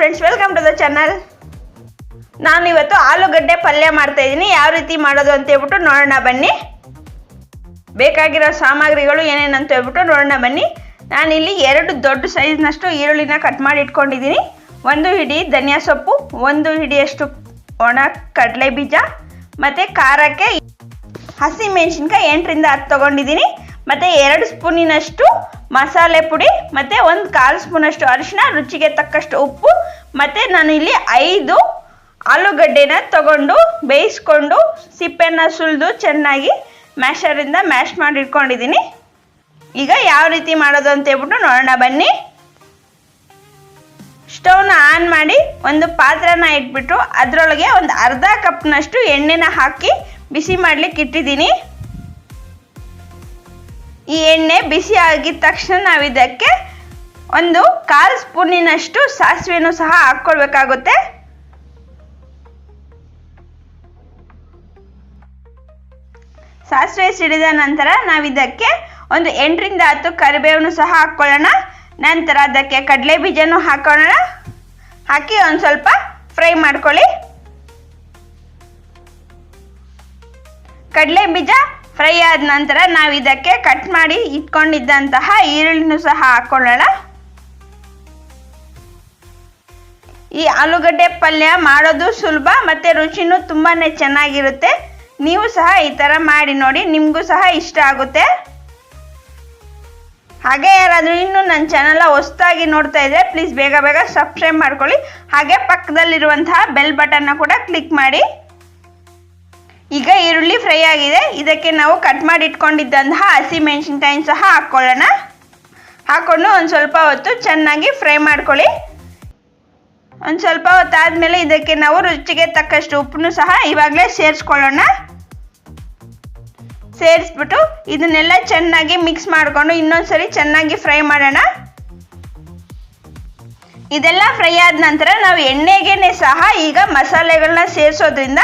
Friends welcome to the channel ನಾನು ಇವತ್ತು ಆಲೂಗಡ್ಡೆ ಪಲ್ಯ ಮಾಡ್ತಾ ಇದ್ದೀನಿ ಯಾವ ರೀತಿ ಮಾಡೋದು ಅಂತ ಹೇಳ್ಬಿಟ್ಟು ನೋಡೋಣ ಬನ್ನಿ. ಬೇಕಾಗಿರೋ ಸಾಮಗ್ರಿಗಳು ಏನೇನಂತ ಹೇಳ್ಬಿಟ್ಟು ನೋಡೋಣ ಬನ್ನಿ. ನಾನಿಲ್ಲಿ ಎರಡು ದೊಡ್ಡ ಸೈಜ್ನಷ್ಟು ಈರುಳ್ಳಿನ ಕಟ್ ಮಾಡಿ ಇಟ್ಕೊಂಡಿದ್ದೀನಿ ಒಂದು ಹಿಡಿ ಧನಿಯಾ ಸೊಪ್ಪು, ಒಂದು ಹಿಡಿಯಷ್ಟು ಒಣ ಕಡಲೆ ಬೀಜ, ಮತ್ತು ಖಾರಕ್ಕೆ ಹಸಿ ಮೆಣಸಿನ್ಕಾಯಿ ಎಂಟರಿಂದ ಹತ್ತು ತೊಗೊಂಡಿದ್ದೀನಿ ಮತ್ತು ಎರಡು ಸ್ಪೂನಿನಷ್ಟು ಮಸಾಲೆ ಪುಡಿ, ಮತ್ತು ಒಂದು ಕಾಲು ಸ್ಪೂನಷ್ಟು ಅರಿಶಿನ ರುಚಿಗೆ ತಕ್ಕಷ್ಟು ಉಪ್ಪು ಮತ್ತು ನಾನು ಇಲ್ಲಿ ಐದು ಆಲೂಗಡ್ಡೆನ ತಗೊಂಡು ಬೇಯಿಸ್ಕೊಂಡು ಸಿಪ್ಪೆನ ಸುಲಿದು ಚೆನ್ನಾಗಿ ಮ್ಯಾಶರಿಂದ ಮ್ಯಾಶ್ ಮಾಡಿಟ್ಕೊಂಡಿದ್ದೀನಿ. ಈಗ ಯಾವ ರೀತಿ ಮಾಡೋದು ಅಂತ ಹೇಳ್ಬಿಟ್ಟು ನೋಡೋಣ, ಬನ್ನಿ. ಸ್ಟವ್ನ ಆನ್ ಮಾಡಿ ಒಂದು ಪಾತ್ರನ ಇಟ್ಬಿಟ್ಟು ಅದರೊಳಗೆ ಒಂದು ಅರ್ಧ ಕಪ್ನಷ್ಟು ಎಣ್ಣೆನ ಹಾಕಿ ಬಿಸಿ ಮಾಡ್ಲಿಕ್ಕೆ ಇಟ್ಟಿದ್ದೀನಿ. ಈ ಎಣ್ಣೆ ಬಿಸಿ ಆಗಿದ ತಕ್ಷಣ ನಾವು ಇದಕ್ಕೆ ಒಂದು ಕಾಲ್ ಸ್ಪೂನಿನಷ್ಟು ಸಾಸಿವೆಯನ್ನು ಸಹ ಹಾಕ್ಕೊಳ್ಬೇಕಾಗುತ್ತೆ. ಸಾಸಿವೆ ಸಿಡಿದ ನಂತರ ನಾವು ಇದಕ್ಕೆ ಒಂದು ಎಂಟರಿಂದ ಹತ್ತು ಕರಿಬೇವನ್ನು ಸಹ ಹಾಕ್ಕೊಳ್ಳೋಣ. ನಂತರ ಅದಕ್ಕೆ ಕಡಲೆ ಬೀಜನೂ ಹಾಕೋಣ ಹಾಕಿ ಒಂದು ಸ್ವಲ್ಪ ಫ್ರೈ ಮಾಡ್ಕೊಳ್ಳಿ. ಕಡಲೆ ಬೀಜ ಫ್ರೈ ಆದ ನಂತರ ನಾವು ಇದಕ್ಕೆ ಕಟ್ ಮಾಡಿ ಇಟ್ಕೊಂಡಿದ್ದಂತಹ ಈರುಳ್ಳಿನೂ ಸಹ ಹಾಕೊಳ್ಳೋಣ ಈ ಆಲೂಗಡ್ಡೆ ಪಲ್ಯ ಮಾಡೋದು ಸುಲಭ, ಮತ್ತು ರುಚಿನೂ ತುಂಬಾ ಚೆನ್ನಾಗಿರುತ್ತೆ. ನೀವು ಸಹ ಈ ಥರ ಮಾಡಿ ನೋಡಿ, ನಿಮಗೂ ಸಹ ಇಷ್ಟ ಆಗುತ್ತೆ. ಹಾಗೆ ಯಾರಾದರೂ ಇನ್ನೂ ನನ್ನ ಚಾನಲ್ನ ಹೊಸದಾಗಿ ನೋಡ್ತಾ ಇದ್ದರೆ ಪ್ಲೀಸ್ ಬೇಗ ಬೇಗ ಸಬ್ಸ್ಕ್ರೈಬ್ ಮಾಡ್ಕೊಳ್ಳಿ. ಹಾಗೆ ಪಕ್ಕದಲ್ಲಿರುವಂತಹ ಬೆಲ್ ಬಟನ್ನ ಕೂಡ ಕ್ಲಿಕ್ ಮಾಡಿ. ಈಗ ಈರುಳ್ಳಿ ಫ್ರೈ ಆಗಿದೆ. ಇದಕ್ಕೆ ನಾವು ಕಟ್ ಮಾಡಿ ಇಟ್ಕೊಂಡಿದ್ದಂತಹ ಹಸಿ ಸಹ ಹಾಕ್ಕೊಳ್ಳೋಣ. ಹಾಕ್ಕೊಂಡು ಒಂದು ಸ್ವಲ್ಪ ಹೊತ್ತು ಚೆನ್ನಾಗಿ ಫ್ರೈ ಮಾಡ್ಕೊಳ್ಳಿ. ಒಂದು ಸ್ವಲ್ಪ ಹೊತ್ತಾದಮೇಲೆ ಇದಕ್ಕೆ ನಾವು ರುಚಿಗೆ ತಕ್ಕಷ್ಟು ಉಪ್ಪನ್ನು ಸಹ ಇವಾಗಲೇ ಸೇರಿಸ್ಕೊಳ್ಳೋಣ. ಸೇರಿಸ್ಬಿಟ್ಟು ಇದನ್ನೆಲ್ಲ ಚೆನ್ನಾಗಿ ಮಿಕ್ಸ್ ಮಾಡಿಕೊಂಡು ಇನ್ನೊಂದ್ಸರಿ ಚೆನ್ನಾಗಿ ಫ್ರೈ ಮಾಡೋಣ. ಇದೆಲ್ಲ ಫ್ರೈ ಆದ ನಂತರ ನಾವು ಎಣ್ಣೆಗೇನೆ ಸಹ ಈಗ ಮಸಾಲೆಗಳನ್ನ ಸೇರಿಸೋದ್ರಿಂದ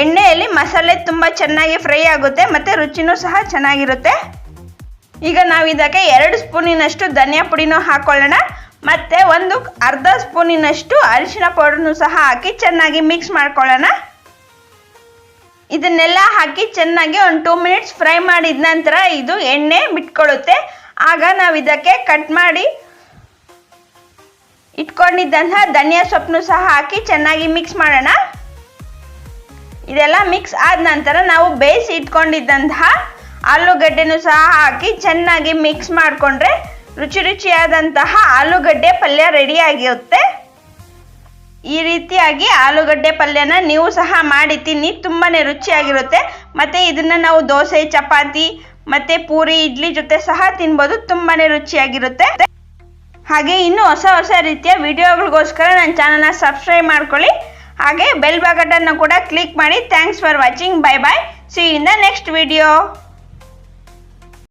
ಎಣ್ಣೆಯಲ್ಲಿ ಮಸಾಲೆ ತುಂಬ ಚೆನ್ನಾಗಿ ಫ್ರೈ ಆಗುತ್ತೆ ಮತ್ತು ರುಚಿನೂ ಸಹ ಚೆನ್ನಾಗಿರುತ್ತೆ. ಈಗ ನಾವು ಇದಕ್ಕೆ ಎರಡು ಸ್ಪೂನಿನಷ್ಟು ಧನಿಯಾ ಪುಡಿನೂ ಹಾಕೊಳ್ಳೋಣ. ಮತ್ತು ಒಂದು ಅರ್ಧ ಸ್ಪೂನಿನಷ್ಟು ಅರಿಶಿನ ಪೌಡರ್ನು ಸಹ ಹಾಕಿ ಚೆನ್ನಾಗಿ ಮಿಕ್ಸ್ ಮಾಡ್ಕೊಳ್ಳೋಣ. ಇದನ್ನೆಲ್ಲ ಹಾಕಿ ಚೆನ್ನಾಗಿ ಒಂದು ಟೂ ಮಿನಿಟ್ಸ್ ಫ್ರೈ ಮಾಡಿದ ನಂತರ ಇದು ಎಣ್ಣೆ ಬಿಟ್ಕೊಳ್ಳುತ್ತೆ. ಆಗ ನಾವು ಇದಕ್ಕೆ ಕಟ್ ಮಾಡಿ ಇಟ್ಕೊಂಡಿದ್ದಂತಹ ಧನಿಯಾ ಸೊಪ್ಪನ್ನು ಸಹ ಹಾಕಿ ಚೆನ್ನಾಗಿ ಮಿಕ್ಸ್ ಮಾಡೋಣ. ಇದೆಲ್ಲ ಮಿಕ್ಸ್ ಆದ ನಂತರ ನಾವು ಬೇಯಿಸಿ ಇಟ್ಕೊಂಡಿದ್ದಂತಹ ಆಲೂಗಡ್ಡೆನೂ ಸಹ ಹಾಕಿ ಚೆನ್ನಾಗಿ ಮಿಕ್ಸ್ ಮಾಡಿಕೊಂಡ್ರೆ ರುಚಿ ರುಚಿಯಾದಂತಹ ಆಲೂಗಡ್ಡೆ ಪಲ್ಯ ರೆಡಿ ಆಗಿರುತ್ತೆ. ಈ ರೀತಿಯಾಗಿ ಆಲೂಗಡ್ಡೆ ಪಲ್ಯನ ನೀವು ಸಹ ಮಾಡಿ ತಿನ್ನಿ ತುಂಬಾ ರುಚಿಯಾಗಿರುತ್ತೆ. ಮತ್ತು ಇದನ್ನು ನಾವು ದೋಸೆ, ಚಪಾತಿ, ಮತ್ತು ಪೂರಿ, ಇಡ್ಲಿ ಜೊತೆ ಸಹ ತಿನ್ಬೋದು ತುಂಬಾ ರುಚಿಯಾಗಿರುತ್ತೆ. ಹಾಗೆ ಇನ್ನೂ ಹೊಸ ಹೊಸ ರೀತಿಯ ವಿಡಿಯೋಗಳಿಗೋಸ್ಕರ ನನ್ನ ಚಾನಲ್ನ ಸಬ್ಸ್ಕ್ರೈಬ್ ಮಾಡ್ಕೊಳ್ಳಿ. ಹಾಗೆ ಬೆಲ್ ಬಟನ್ನ ಕೂಡ ಕ್ಲಿಕ್ ಮಾಡಿ. Thanks for watching bye bye see in the next video